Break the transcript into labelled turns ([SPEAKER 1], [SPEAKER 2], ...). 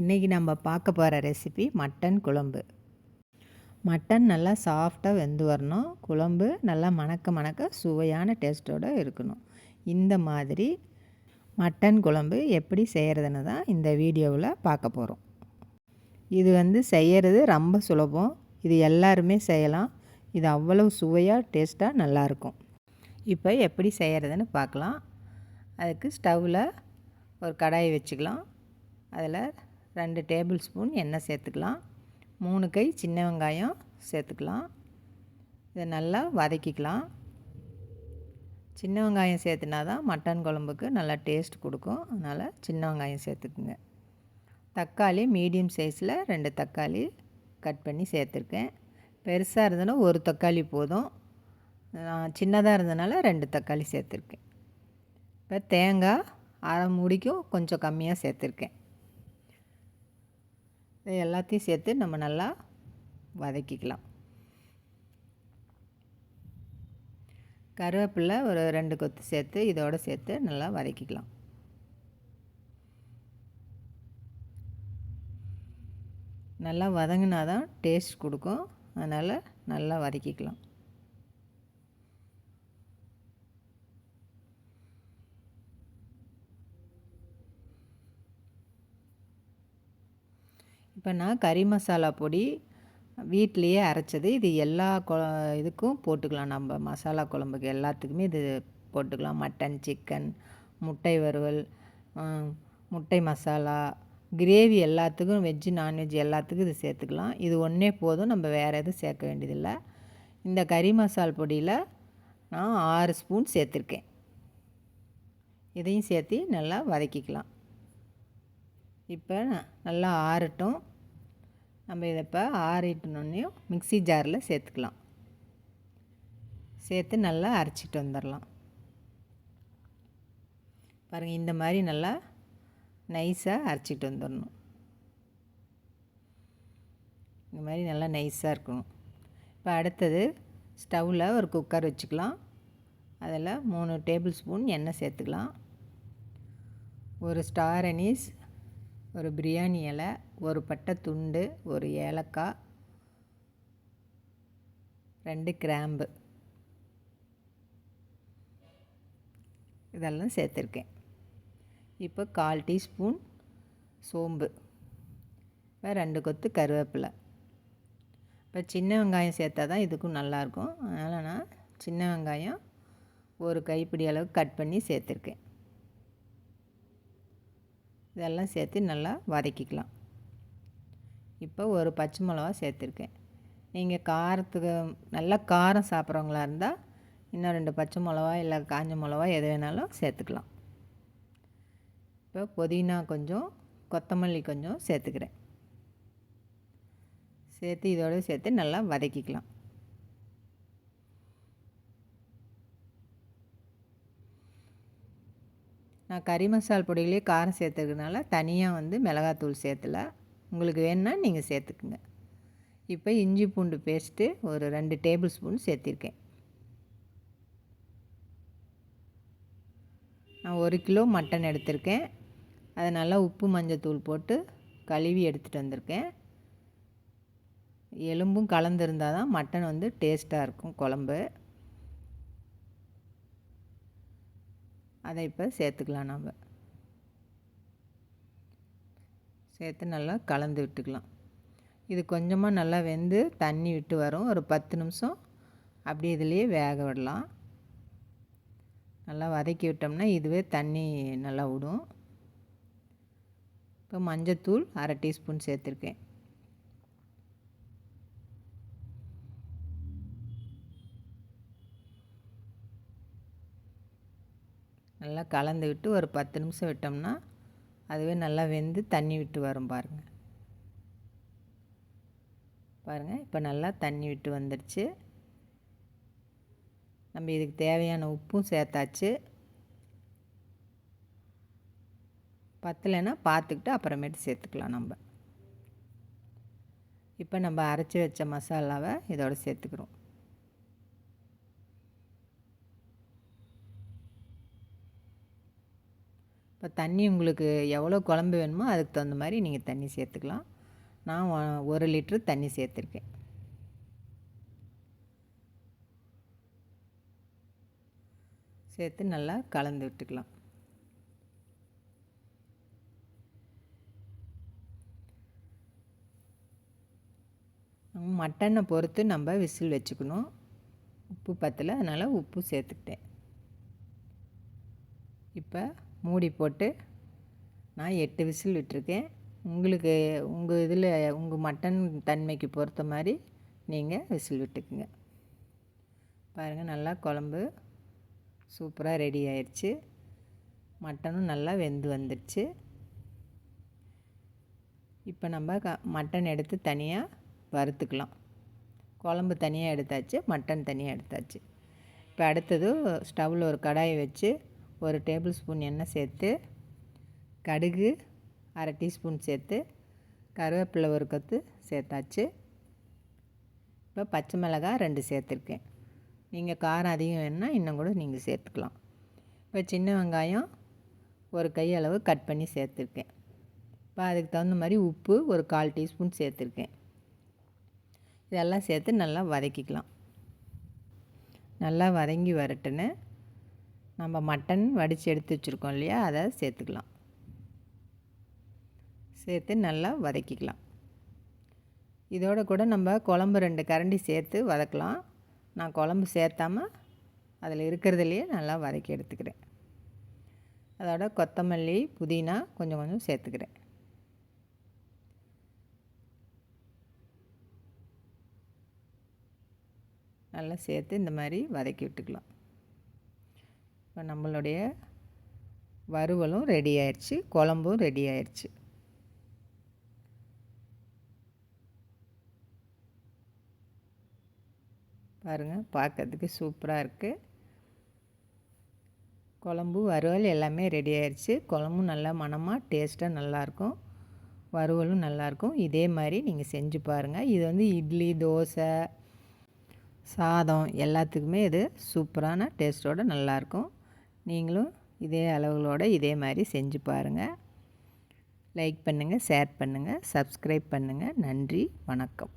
[SPEAKER 1] இன்றைக்கி நம்ம பார்க்க போகிற ரெசிபி மட்டன் குழம்பு. மட்டன் நல்லா சாஃப்டாக வெந்து வரணும். குழம்பு நல்லா மணக்க மணக்க சுவையான டேஸ்ட்டோடு இருக்கணும். இந்த மாதிரி மட்டன் குழம்பு எப்படி செய்கிறதுன்னு தான் இந்த வீடியோவில் பார்க்க போகிறோம் இது வந்து செய்கிறது ரொம்ப சுலபம். இது எல்லாருமே செய்யலாம். இது அவ்வளவு சுவையாக டேஸ்ட்டாக நல்லாயிருக்கும் இப்போ எப்படி செய்கிறதுன்னு பார்க்கலாம். அதுக்கு ஸ்டவ்வில் ஒரு கடாயை வச்சுக்கலாம். அதில் ரெண்டு டேபிள் ஸ்பூன் எண்ணெய் சேர்த்துக்கலாம். மூணு கை சின்ன வெங்காயம் சேர்த்துக்கலாம். இதை நல்லா வதக்கிக்கலாம். சின்ன வெங்காயம் சேர்த்துனா தான் மட்டன் குழம்புக்கு நல்லா டேஸ்ட் கொடுக்கும். அதனால் சின்ன வெங்காயம் சேர்த்துக்குங்க. தக்காளி மீடியம் சைஸில் ரெண்டு தக்காளி கட் பண்ணி சேர்த்துருக்கேன். பெருசாக இருந்ததுன்னா ஒரு தக்காளி போதும். நான் சின்னதாக இருந்ததுனால ரெண்டு தக்காளி சேர்த்துருக்கேன். இப்போ தேங்காய் அரை மூடிக்கும் கொஞ்சம் கம்மியாக சேர்த்துருக்கேன். இது எல்லாத்தையும் சேர்த்து நம்ம நல்லா வதக்கிக்கலாம். கருவேப்பிலை ஒரு ரெண்டு கொத்து சேர்த்து இதோடு சேர்த்து நல்லா வதக்கிக்கலாம். நல்லா வதங்கினா தான் டேஸ்ட் கொடுக்கும். அதனால் நல்லா வதக்கிக்கலாம். இப்போ நான் கறி மசாலா பொடி வீட்லேயே அரைச்சது. இது எல்லா கொ இதுக்கும் போட்டுக்கலாம். நம்ம மசாலா குழம்புக்கு எல்லாத்துக்குமே இது போட்டுக்கலாம். மட்டன் சிக்கன் முட்டை வறுவல் முட்டை மசாலா கிரேவி எல்லாத்துக்கும் வெஜ்ஜு நான்வெஜ் எல்லாத்துக்கும் இது சேர்த்துக்கலாம். இது ஒன்றே போதும். நம்ம வேறு எதுவும் சேர்க்க வேண்டியதில்லை. இந்த கறி மசால் பொடியில் நான் ஆறு ஸ்பூன் சேர்த்துருக்கேன். இதையும் சேர்த்து நல்லா வதக்கிக்கலாம். இப்போ நல்லா ஆறட்டும். நம்ம இதை இப்போ ஆறிட்டோன்னையும் மிக்சி ஜாரில் சேர்த்துக்கலாம். சேர்த்து நல்லா அரைச்சிட்டு வந்துடலாம். பாருங்கள் இந்த மாதிரி நல்லா நைஸாக அரைச்சிட்டு வந்துடணும். இந்த மாதிரி நல்லா நைஸாக இருக்கணும். இப்போ அடுத்தது ஸ்டவ்வில் ஒரு குக்கர் வச்சுக்கலாம். அதில் மூணு டேபிள் ஸ்பூன் எண்ணெய் சேர்த்துக்கலாம். ஒரு ஸ்டார் அனீஸ் ஒரு பிரியாணி இலை ஒரு பட்டை துண்டு ஒரு ஏலக்காய் ரெண்டு கிராம்பு. இதெல்லாம் சேர்த்துருக்கேன். இப்போ கால் டீஸ்பூன் சோம்பு. இப்போ ரெண்டு கொத்து கருவேப்பிலை. இப்போ சின்ன வெங்காயம் சேர்த்தா தான் இதுக்கும் நல்லாயிருக்கும். அதனால் நான் சின்ன வெங்காயம் ஒரு கைப்பிடி அளவு கட் பண்ணி சேர்த்துருக்கேன். இதெல்லாம் சேர்த்து நல்லா வதக்கிக்கலாம். இப்போ ஒரு பச்சை மிளகா சேர்த்துருக்கேன். நீங்கள் காரத்துக்கு நல்லா காரம் சாப்பிட்றவங்களா இருந்தால் இன்னும் ரெண்டு பச்சை மிளவா இல்லை காஞ்ச மிளகா எது வேணாலும் சேர்த்துக்கலாம். இப்போ புதினா கொஞ்சம் கொத்தமல்லி கொஞ்சம் சேர்த்துக்கிறேன். சேர்த்து இதோடு சேர்த்து நல்லா வதக்கிக்கலாம். நான் கறி மசால் பொடிகளே காரம் சேர்த்துக்கிறதுனால தனியாக வந்து மிளகாத்தூள் சேர்த்துல. உங்களுக்கு வேணுன்னா நீங்கள் சேர்த்துக்குங்க. இப்போ இஞ்சி பூண்டு பேஸ்ட்டு ஒரு ரெண்டு டேபிள் ஸ்பூன் சேர்த்திருக்கேன். நான் ஒரு கிலோ மட்டன் எடுத்திருக்கேன். அதை நல்லா உப்பு மஞ்சத்தூள் போட்டு கழுவி எடுத்துகிட்டு வந்திருக்கேன். எலும்பும் கலந்துருந்தால் தான் மட்டன் வந்து டேஸ்ட்டாக இருக்கும் குழம்பு. அதை இப்போ சேர்த்துக்கலாம் நம்ம சேர்த்து நல்லா கலந்து விட்டுக்கலாம். இது கொஞ்சமாக நல்லா வெந்து தண்ணி விட்டு வரும். ஒரு பத்து நிமிஷம் அப்படி இதுலேயே வேக விடலாம். நல்லா வதக்கி விட்டோம்னா இதுவே தண்ணி நல்லா விடும். இப்போ மஞ்சத்தூள் அரை டீஸ்பூன் சேர்த்துருக்கேன். நல்லா கலந்து விட்டு ஒரு பத்து நிமிஷம் விட்டோம்னா அதுவே நல்லா வெந்து தண்ணி விட்டு வரும் பாருங்கள் பாருங்கள் இப்போ நல்லா தண்ணி விட்டு வந்துடுச்சு நம்ம இதுக்கு தேவையான உப்பும் சேர்த்தாச்சு. பத்தலைன்னா பார்த்துக்கிட்டு அப்புறமேட்டு சேர்த்துக்கலாம் நம்ம. இப்போ நம்ம அரைச்சி வச்ச மசாலாவை இதோடு சேர்த்துக்கிறோம். இப்போ தண்ணி உங்களுக்கு எவ்வளோ குழம்பு வேணுமோ அதுக்கு தகுந்த மாதிரி நீங்கள் தண்ணி சேர்த்துக்கலாம். நான் ஒரு லிட்ரு தண்ணி சேர்த்துருக்கேன். சேர்த்து நல்லா கலந்து விட்டுக்கலாம். மட்டனை பொறுத்து நம்ம விசில் வச்சுக்கணும். உப்பு பத்தலை அதனால் உப்பு சேர்த்துக்கிட்டேன். இப்போ மூடி போட்டு நான் எட்டு விசில் விட்டுருக்கேன். உங்களுக்கு உங்கள் இதில் உங்கள் மட்டன் தன்மைக்கு பொறுத்த மாதிரி நீங்கள் விசில் விட்டுக்குங்க. பாருங்கள் நல்லா குழம்பு சூப்பராக ரெடி ஆயிடுச்சு மட்டனும் நல்லா வெந்து வந்துடுச்சு இப்போ நம்ம க மட்டன் எடுத்து தனியாக வறுத்துக்கலாம். குழம்பு தனியாக எடுத்தாச்சு மட்டன் தனியாக எடுத்தாச்சு. இப்போ அடுத்தது ஸ்டவ்வில் ஒரு கடாயை வச்சு ஒரு டேபிள் ஸ்பூன் எண்ணெய் சேர்த்து கடுகு அரை டீஸ்பூன் சேர்த்து கருவேப்பிலை ஒரு கொத்து சேர்த்தாச்சு. இப்போ பச்சை மிளகாய் ரெண்டு சேர்த்துருக்கேன். நீங்கள் காரம் அதிகம் வேணுன்னா இன்னும் கூட நீங்கள் சேர்த்துக்கலாம். இப்போ சின்ன வெங்காயம் ஒரு கையளவு கட் பண்ணி சேர்த்துருக்கேன். இப்போ அதுக்கு தகுந்த மாதிரி உப்பு ஒரு கால் டீஸ்பூன் சேர்த்துருக்கேன். இதெல்லாம் சேர்த்து நல்லா வதக்கிக்கலாம். நல்லா வதங்கி வரட்டுன்னு நம்ம மட்டன் வடித்து எடுத்து வச்சுருக்கோம் இல்லையா? அதை சேர்த்துக்கலாம். சேர்த்து நல்லா வதக்கிக்கலாம். இதோட கூட நம்ம குழம்பு ரெண்டு கரண்டி சேர்த்து வதக்கலாம். நான் குழம்பு சேர்த்தாமல் அதில் இருக்கிறதுலையே நல்லா வதக்கி எடுத்துக்கிறேன். அதோட கொத்தமல்லி புதினா கொஞ்சம் கொஞ்சம் சேர்த்துக்கிறேன். நல்லா சேர்த்து இந்த மாதிரி வதக்கி விட்டுக்கலாம். இப்போ நம்மளுடைய வறுவலும் ரெடி ஆயிடுச்சு குழம்பும் ரெடி ஆயிடுச்சு பாருங்கள் பார்க்கறதுக்கு சூப்பராக இருக்குது குழம்பு வறுவல் எல்லாமே ரெடி ஆயிடுச்சு குழம்பும் நல்லா மனமாக டேஸ்ட்டாக நல்லாயிருக்கும். வறுவலும் நல்லாயிருக்கும். இதே மாதிரி நீங்கள் செஞ்சு பாருங்கள் இது வந்து இட்லி தோசை சாதம் எல்லாத்துக்குமே இது சூப்பரான டேஸ்ட்டோடு நல்லாயிருக்கும். நீங்களும் இதே அளவுகளோடு இதே மாதிரி செஞ்சு பாருங்கள் லைக் பண்ணுங்கள் ஷேர் பண்ணுங்கள் சப்ஸ்கிரைப் பண்ணுங்கள் நன்றி வணக்கம்.